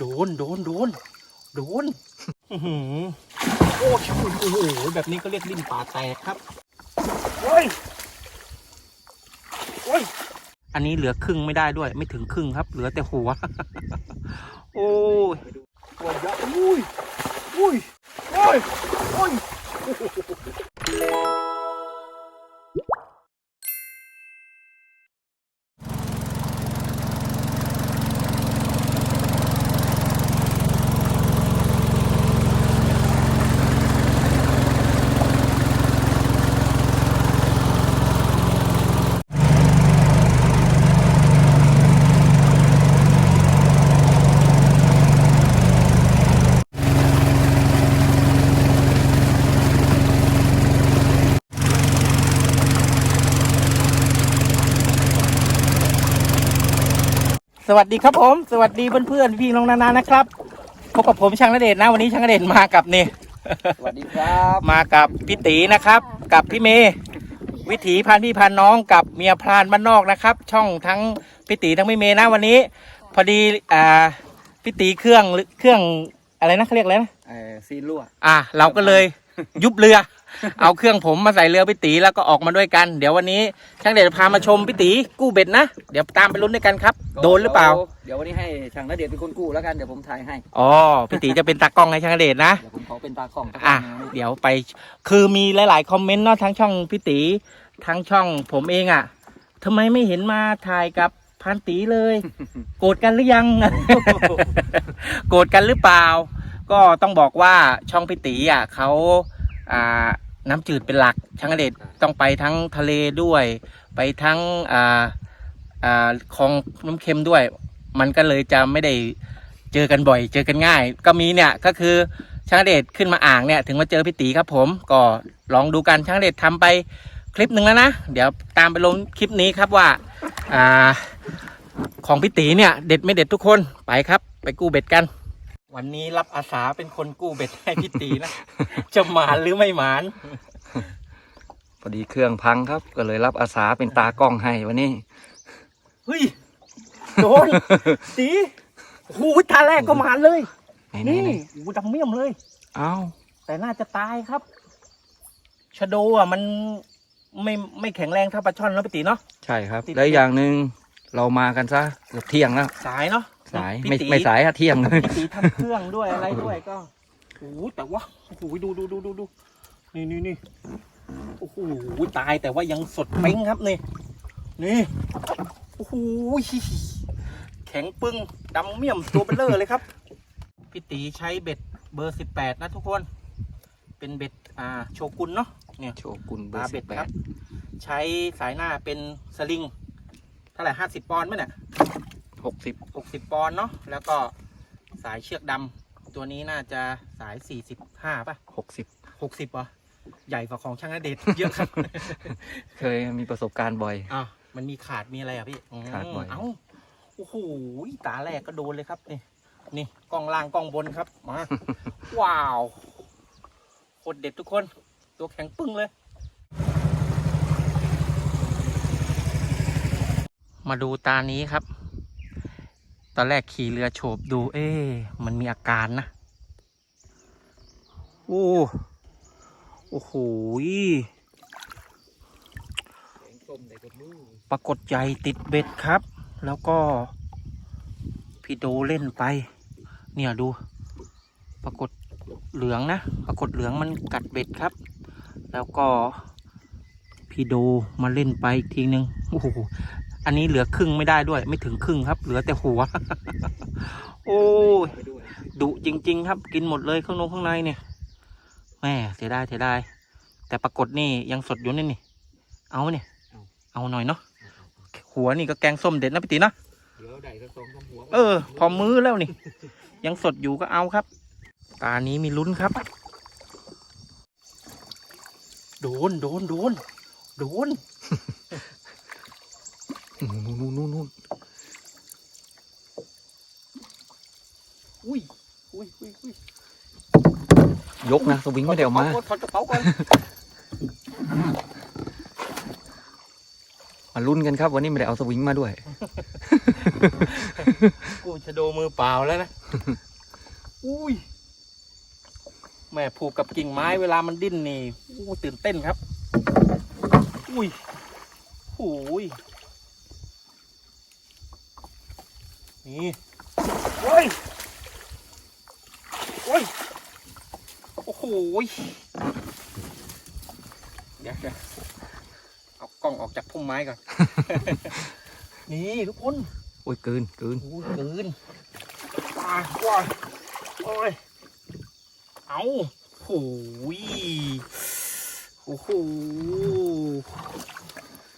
โดนโดนโดนโดนอื้อหือโอ้โหโอ้โหแบบนี้ก็เรียกลิ้นป่าแตกครับโอ้ยโอ้ยอันนี้เหลือครึ่งไม่ได้ด้วย ไม่ถึงครึ่งครับ เหลือแต่หัว โอ้ยหัวเยอะอุ้ยอุ้ยโอ้ยโอ้ย สวัสดีครับผม สวัสดีเพื่อนๆพี่น้องนานานะครับพบกับผมช่างนเดชน์นะวันนี้ช่างนเดชน์มากับนี่สวัสดีครับ มากับพี่ตีนะครับ กับพี่เมย์วิถีพันพี่พันน้องกับเมียพรานบ้านนอกนะครับ ช่องทั้งพี่ตีทั้งพี่เมย์นะวันนี้ พอดีอ่าพี่ตีเครื่องเครื่องอะไรนะเขาเรียกอะไรนะเออซีรั่วอะเราก็เลยยุบเรือ เอาเครื่องผมมาใส่เรือพี่ตีแล้วก็ออกมาด้วยกัน เดี๋ยววันนี้ช่างเดชพามาชมพี่ตีกู้เบ็ดนะ เดี๋ยวตามไปลุ้นด้วยกันครับ โดนหรือเปล่า เดี๋ยววันนี้ให้ช่างนเดชน์เป็นคนกู้แล้วกันเดี๋ยวผมถ่ายให้ อ๋อพี่ตีจะเป็นตากล้องให้ช่างเดชนะ เดี๋ยวผมขอเป็นตากล้องอะเดี๋ยวไป คือมีหลาย ๆ คอมเมนต์เนาะทั้งช่องพี่ตีทั้งช่องผมเองอะ่ะทำไมไม่เห็นมาถ่ายกับพันตีเลย โกรธกันหรือยัง โกรธกันหรือเปล่า ก็ต้องบอกว่าช่องพี่ตีอะเขา อ่าน้ำจืดเป็นหลักช่างเดชต้องไปทั้งทะเลด้วย ไปทั้งอ่าอ่าคลองน้ำเค็มด้วย มันก็เลยจะไม่ได้เจอกันบ่อย เจอกันง่าย ก็มีเนี่ยก็คือช่างเดชขึ้นมาอ่างเนี่ยถึงมาเจอพี่ตีครับผมก็ลองดูกันช่างเดชทำไปคลิปหนึ่งแล้วนะ เดี๋ยวตามไปลงคลิปนี้ครับว่าอ่าของพี่ตีเนี่ย เด็ดไม่เด็ดทุกคนไปครับ ไปกู้เบ็ดกัน วันนี้รับอาสาเป็นคนกู้เบ็ดให้พี่ตีนะ จะหมานหรือไม่หมาน พอดีเครื่องพังครับ ก็เลยรับอาสาเป็นตากล้องให้วันนี้ เฮ้ย โดน ตีโอ้โหตาแรกก็หมานเลย ไหนไหนนี่ไหนโอ้โหดำเมี่ยมเลยเอ้าแต่น่าจะตายครับชะโดอะมันไม่ไม่แข็งแรงเท่าปลาช่อนแล้วพี่ตีเนาะ ใช่ครับ ติด แล้วอีกอย่างหนึ่งเรามากันซะเกือบเที่ยงแล้ว สายเนาะ สายพี่ไม่ตี ไม่สายอะเที่ยงเลยพี่ตีทำเครื่องด้วยอะไรด้วยก็โอ้โหแต่ว่าโอ้โหดูดูดูดูดูนี่นี่นี่โอ้โหตายแต่ว่ายังสดเป้งครับนี่นี่โอ้โหแข็งปึ้งดำเมี่ยมตัวเบลเลอร์เลยครับพี่ตีใช้เบ็ดเบอร์สิบแปดนะทุกคน เป็นเบ็ดอ่าโชกุนเนาะเนี่ย โชกุนเบปอลาร์เบ็สิดบแปครัดบ ใช้สายหน้าเป็นสลิงเท่าไหร่ห้าสิบปอนด์ไหมเนี่ย หกสิบหกสิบปอนด์เนาะแล้วก็สายเชือกดำตัวนี้น่าจะสายสี่สิบห้าป่ะหกสิบหกสิบป่ะใหญ่กว่าของช่างอเดชเยอะครับ เคยมีประสบการณ์บ่อยอ้าวมันมีขาดมีอะไรอะพี่มขาดบ่อย เอ้าโอ้โหตาแรกก็โดนเลยครับ นี่ นี่กล้องล่างกล้องบนครับ มา ว้าวโคตรเด็ดทุกคน ตัวแข็งปึ้งเลย มาดูตานี้ครับ ตอนแรกขี่เรือโฉบดู เอ๊มันมีอาการนะ โอ้โอ้โหปรากฏใหญ่ติดเบ็ดครับ แล้วก็ พี่โดเล่นไป เนี่ยดู ปรากฏเหลืองนะ ปรากฏเหลืองมันกัดเบ็ดครับ แล้วก็ พี่โดมาเล่นไปอีกทีนึง โอ้โห อันนี้เหลือครึ่งไม่ได้ด้วย ไม่ถึงครึ่งครับ เหลือแต่หัว โอ้ยดุจริง ๆ ครับ กินหมดเลยข้างนอกข้างในเนี่ยแม่เสียดายเสียดายแต่ปรากฏนี่ยังสดอยู่นี่นี่ เอาไหมเนี่ยเอาหน่อยเนาะหัวนี่ก็แกงส้มเด็ดนะพี่ตีเนาะเออ พอมื้อแล้วนี่ ยังสดอยู่ก็เอาครับ ตานี้มีลุ้นครับโดนโดนโดนโดน นู่นนู่นนู่นนู่นอุ้ยอุ้ยอุ้ยอุ้ยยกนะสวิงไม่ได้เออกมาถอดกระเป๋าก่อนมาลุ้นกันครับ วันนี้ไม่ได้เอาสวิงมาด้วย กูเฉะโดมือเปล่าแล้วนะ อุ้ย แม่ผูกกับกิ่งไม้เวลามันดิ้นนี่อู้ตื่นเต้นครับ อุ้ยโอ้ย นี่โอ้ยโอ้ยโอ้โหยเดี๋ยวเดี๋ยวเอากล้องออกจากพุ่มไม้ก่อน นี่ทุกคนโอ้ยเกินเกินโอ้ยเกินว้ายว้ายโอ้ยเอาโอ้ยโอ้โห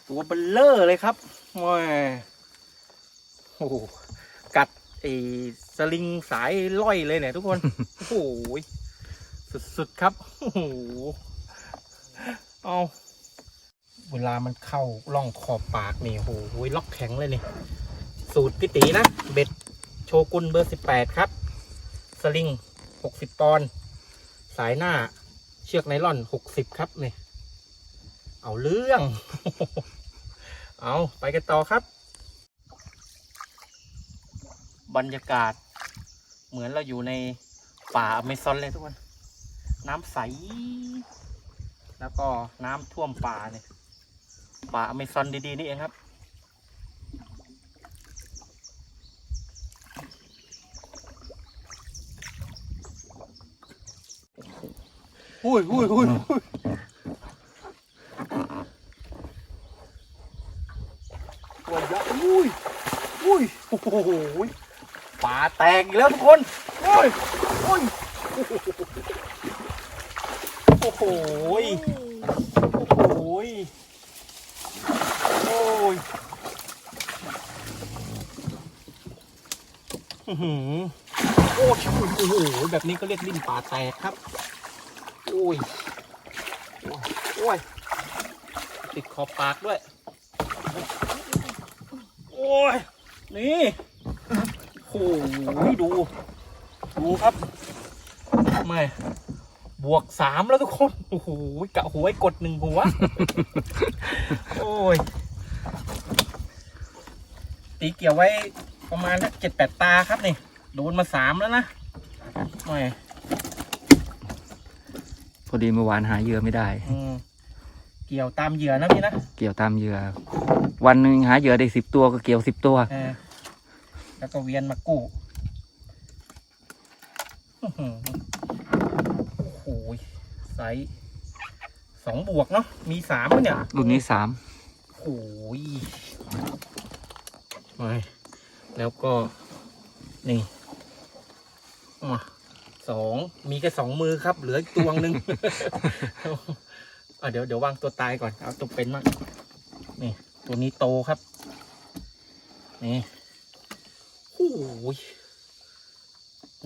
ตัวเบลเลอร์เลยครับแม่โอ้โห กัดไอ้สลิงสายล่อยเลยเนี่ยทุกคน โอ้โหสุดๆครับโอ้โหเอาเวลามันเข้าร่องขอบปากนี่โอ้โหล็อกแข็งเลยนี่สูตรพิตีนะ เบ็ดโชกุนเบอร์สิบแปดครับ สลิงหกสิบปอนด์สายหน้าเชือกไนล่อนหกสิบครับนี่เอาเรื่อง เอาไปกันต่อครับ บรรยากาศ เหมือนเราอยู่ในป่าอเมซอนเลยทุกคน น้ำใส แล้วก็น้ำท่วมป่าเนี่ยป่าอเมซอนดีๆนี่เองครับ อุ้ยอุ้ยอุ้ยอุ้ยตัวใหญ่อุ้ยอุ้ยโอ้โห ป่าแตกอีกแล้วทุกคน โอ้ย โอ้ย โอ้โหโอ้โหโอ้ยโอ้ยอื้อหือโอ้ยโอ้โห แบบนี้ก็เรียกลิ้นป่าแตกครับ โอ้ย โอ้ยโอ้ย ติดขอบปากด้วย โอ้ย นี่ โอ้ยดู ดูครับไม่บวกสามแล้วทุกคน โอ้โหกะหัวไอ้กดหนึ่งหัว โอ้ย ตีเกี่ยวไว้ประมาณสักเจ็ดแปดตาครับนี่ โดนมาสามแล้วนะไม่พอดีเมื่อวานหาเหยื่อไม่ได้อืมเกี่ยวตามเหยื่อนะพี่นะ เกี่ยวตามเหยื่อ วันหนึ่งหาเหยื่อได้สิบตัวก็เกี่ยวสิบตัวเออ แล้วก็เวียนมากู้อื้อหือโอ้โหไซส์สองบวกเนาะมีสามแล้วเนี่ยรุ่นนี้สามโอ้ยไปแล้วก็นี่มาสองมีแค่สองมือครับ เหลืออีกตัวหนึ่งอะเดี๋ยวเดี๋ยววางตัวตายก่อนเอาตัวเป็นมากนี่ ตัวนี้โตครับ นี่โอ้ย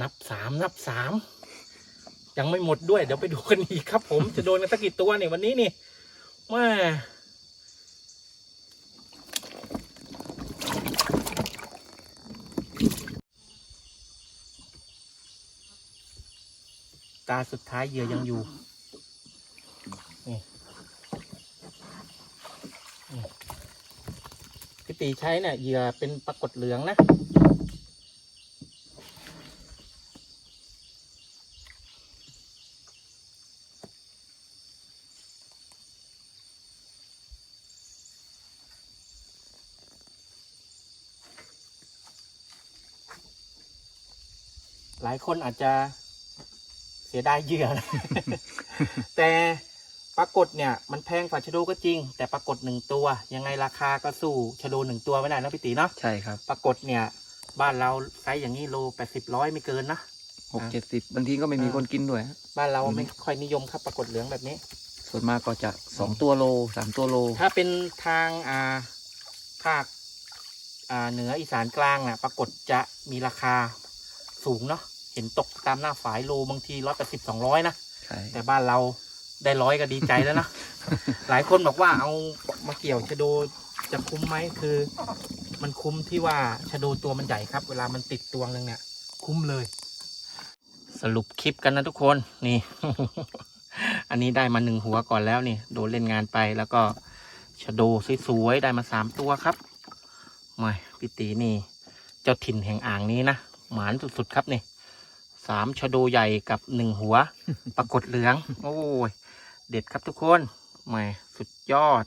นับสามนับสามยังไม่หมดด้วย เดี๋ยวไปดูกันอีกครับ ผมจะโดนกันสักกี่ตัวเนี่ยวันนี้นี่แม่ตาสุดท้ายเหยื่อยังอยู่นี่นี่พี่ตีใช้เนี่ยเหยื่อเป็นปรากฏเหลืองนะ หลายคนอาจจะเสียดายเหยื่อนะแต่ปรากฏเนี่ยมันแพงกว่าชะโดก็จริง แต่ปรากฏหนึ่งตัว ยังไงราคาก็สู้ชะโดหนึ่งตัวไม่ได้นะพี่ตีเนาะใช่ครับ ปรากฏเนี่ย บ้านเราไซส์อย่างนี้โลแปดสิบร้อยไม่เกินนะหกเจ็ดสิบบางทีก็ไม่มีอ่าคนกินด้วยฮะบ้านเราอืมไม่ค่อยนิยมครับปรากฏเหลืองแบบนี้ ส่วนมากก็จะสองตัวโลสามตัวโล ถ้าเป็นทางอ่าภาคอ่าเหนืออีสานกลางน่ะ ปรากฏจะมีราคา สูงเนาะเห็นตกตามหน้าฝายโลบางทีร้อยแปดสิบสองร้อยนะใช่แต่บ้านเราได้ร้อยก็ดีใจแล้วนะหลายคนบอกว่าเอามาเกี่ยวชะโดจะคุ้มไหมคือ มันคุ้มที่ว่าชะโดตัวมันใหญ่ครับ เวลามันติดตัวนึงเนี่ย คุ้มเลย สรุปคลิปกันนะทุกคนนี่ อันนี้ได้มาหนึ่งหัวก่อนแล้วนี่โดนเล่นงานไปแล้วก็ชะโดสวยๆได้มาสามตัวครับไม่พี่ตีนี่ เจ้าถิ่นแห่งอ่างนี้นะ หมานสุดๆครับนี่สามชะโดใหญ่กับหนึ่งหัว ปรากฏเหลือง โอ้ย เด็ดครับทุกคนแหม่สุดยอด